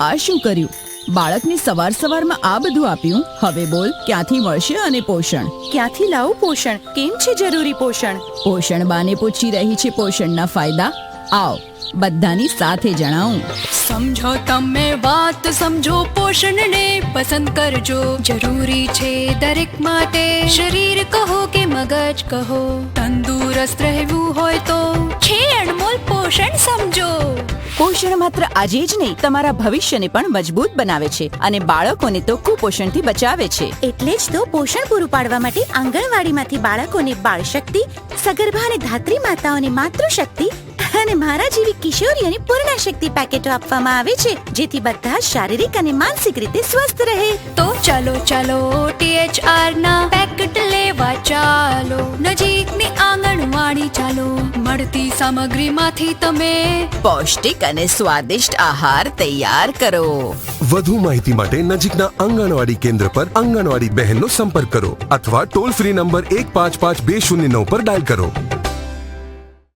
આ શું કર્યું? બાળકને સવાર સવારમાં આ બધું આપ્યું? હવે બોલ ક્યાંથી મળશે અને પોષણ? ક્યાંથી લાવું પોષણ? કેમ છે જરૂરી પોષણ? પોષણ બાને પૂછી રહી છે પોષણના ફાયદા? આવ બધાની સાથે જણાવું. સમજો તમે વાત સમજો પોષણને પસંદ કરજો. જરૂરી છે દરેક માટે શરીર કહો કે મગજ કહો. તંદુરસ્ત રહેવું હોય તો. છે અનમોલ પોષણ સમજો. પોષણ માત્ર આજે જ નહીં તમારા ભવિષ્યને પણ મજબૂત બનાવે છે અને બાળકોને તો કુપોષણથી બચાવે છે. એટલે જ તો પોષણ પૂરું પાડવા માટે આંગણવાડીમાંથી બાળકોને બાળ શક્તિ સગર્ભા અને ધાત્રી માતાઓને માતૃશક્તિ અને મારા જેવી કિશોરીઓની પૂર્ણ શક્તિ પેકેટો આપવામાં આવે છે જેથી બધા શારીરિક અને માનસિક રીતે સ્વસ્થ રહે. તો ચાલો ચાલો ટીએચઆર ના પેકેટ લેવા ચાલો. નજીકની આંગણવાડી ચાલો મળતી સામગ્રીમાંથી તમે પૌષ્ટિક અને સ્વાદિષ્ટ આહાર તૈયાર કરો. વધુ માહિતી માટે નજીકના આંગણવાડી કેન્દ્ર પર આંગણવાડી બહેનનો સંપર્ક કરો અથવા ટોલ ફ્રી નંબર એક પાંચ પાંચ બે શૂન્ય નવ પર ડાયલ કરો.